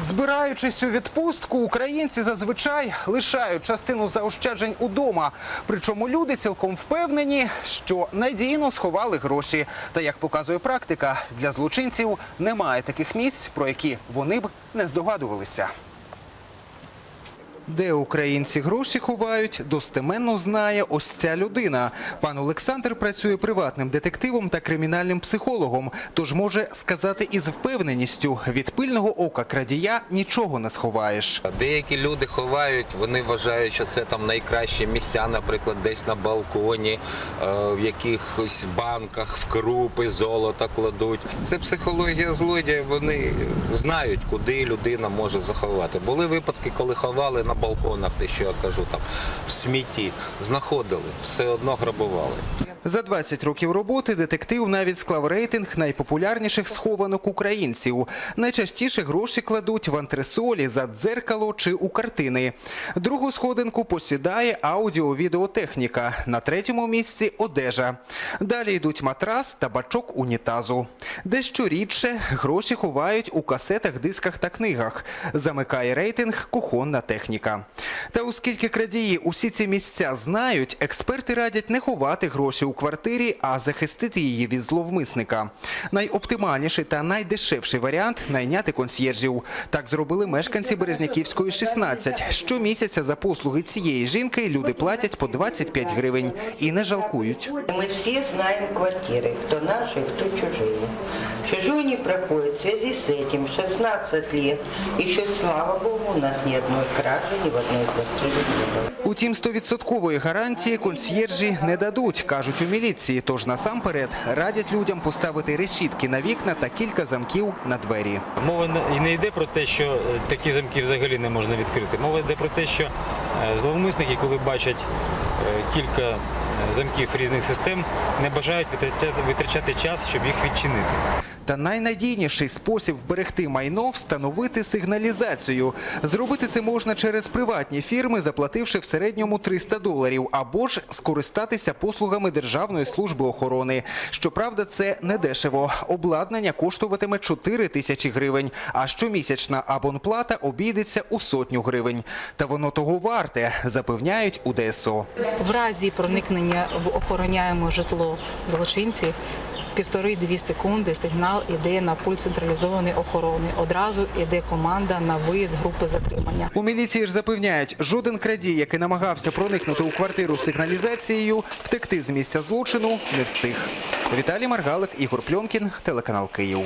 Збираючись у відпустку, українці зазвичай лишають частину заощаджень удома. Причому люди цілком впевнені, що надійно сховали гроші. Та як показує практика, для злочинців немає таких місць, про які вони б не здогадувалися. Де українці гроші ховають, достеменно знає ось ця людина. Пан Олександр працює приватним детективом та кримінальним психологом, тож може сказати із впевненістю, від пильного ока крадія нічого не сховаєш. Деякі люди ховають, вони вважають, що це там найкращі місця, наприклад, десь на балконі, е, в якихось банках, в крупи, золото кладуть. Це психологія злодія. Вони знають, куди людина може заховати. Були випадки, коли ховали на балконах, те, що я кажу, там в смітті, знаходили, все одно грабували. За 20 років роботи детектив навіть склав рейтинг найпопулярніших схованок українців. Найчастіше гроші кладуть в антресолі, за дзеркало чи у картини. Другу сходинку посідає аудіо-відеотехніка. На третьому місці одежа. Далі йдуть матрас та бачок унітазу. Дещо рідше гроші ховають у касетах, дисках та книгах. Замикає рейтинг кухонна техніка Та оскільки крадії усі ці місця знають, експерти радять не ховати гроші у квартирі, а захистити її від зловмисника. Найоптимальніший та найдешевший варіант найняти консьєржів. Так зробили мешканці Березняківської 16. Щомісяця за послуги цієї жінки люди платять по 25 гривень і не жалкують. Мы все знаем квартиры, кто наши, кто чужие. Чужой не проходит. В связи с этим 16 лет, еще, слава богу, у нас ни одной кражи в. Утім, 100% гарантії консьєржі не дадуть, кажуть у міліції. Тож насамперед радять людям поставити решітки на вікна та кілька замків на двері. Мова не- і не йде про те, що е, такі замки взагалі не можна відкрити. Мова йде про те, що е, зловмисники, коли бачать е, кілька замків різних систем, не бажають витрачати, витрачати час, щоб їх відчинити. Та найнадійніший спосіб вберегти майно встановити сигналізацію. Зробити це можна через приватні фірми, заплативши в середньому 300 доларів, або ж скористатися послугами Державної служби охорони. Щоправда, це не дешево. Обладнання коштуватиме 4 тисячі гривень, а щомісячна абонплата обійдеться у сотню гривень. Та воно того варте, запевняють у ДСО. В разі проникнення в охороняємо житло злочинців півтори-дві секунди сигнал іде на пульт централізованої охорони. Одразу іде команда на виїзд групи затримання. У міліції ж запевняють, жоден крадій, який намагався проникнути у квартиру з сигналізацією, втекти з місця злочину не встиг. Віталій Маргалик, Ігор Пльонкін, телеканал Київ.